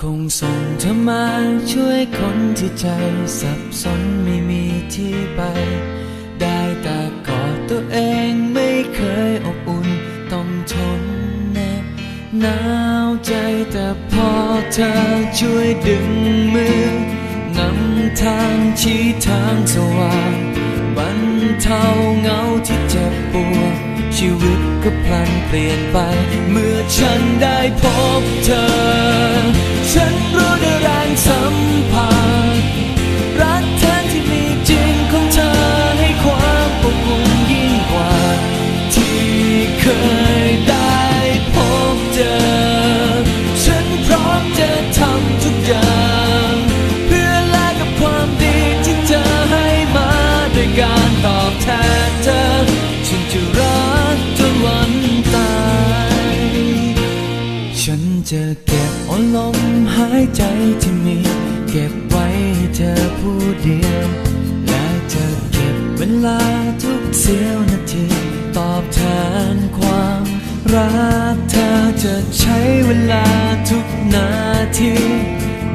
คงส่งเธอมาช่วยคนที่ใจสับสนไม่มีที่ไป ได้แต่กอดตัวเองไม่เคยอบอุ่นต้องทนแนบหนาวใจแต่พอเธอช่วยดึงมือนำทางชี้ทางสว่างบรรเทาเหงาที่เจ็บปวดชีวิตก็พลันเปลี่ยนไป เมื่อฉันได้พบเธอ การตอบแทนเธอฉันจะรักจนวันตายฉันจะเก็บเอาลมหายใจที่มี เก็บไว้ให้เธอผู้เดียว และจะเก็บเวลาทุกเสี้ยวนาที ตอบแทนความรักเธอจะใช้เวลาทุกนาที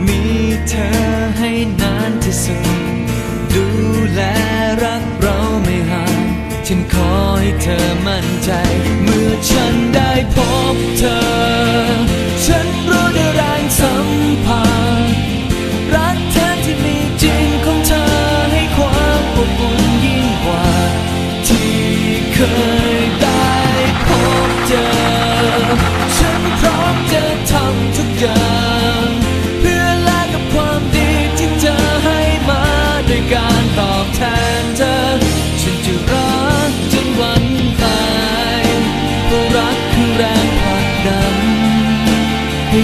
มีเธอ ขอให้เธอมั่นใจ เมื่อฉันได้พบเธอ ฉันรู้ด้แรงสัมผัสรักแท้ที่มีจริงของเธอให้ความอบอุ่นยิ่งกว่า ที่เคยได้พบเจอ ฉันพร้อมจะทำทุกอย่าง เพื่อแลกกับความดีที่เธอให้มาด้วยการตอบแทน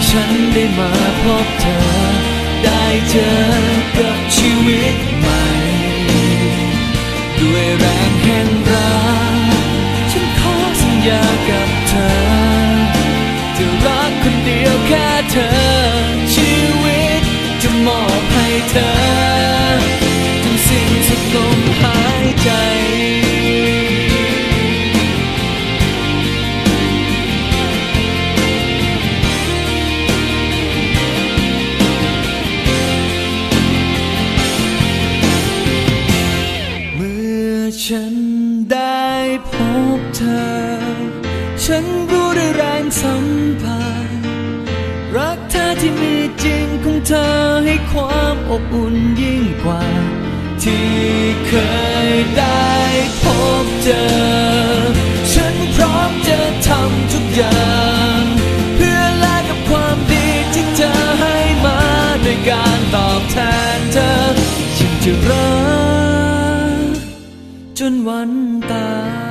ฉันได้มาพบเธอ ได้เจอ ฉันได้พบเธอ ฉันรู้ได้แรงสัมผัสรักเธอที่มีจริงของเธอให้ความอบอุ่นยิ่งกว่า ที่เคยได้พบเจอ ฉันพร้อมจะทำทุกอย่าง เพื่อแลกกับความดีที่เธอให้มาด้วยการตอบแทนเธอ ฉันจะรัก จนวันตาย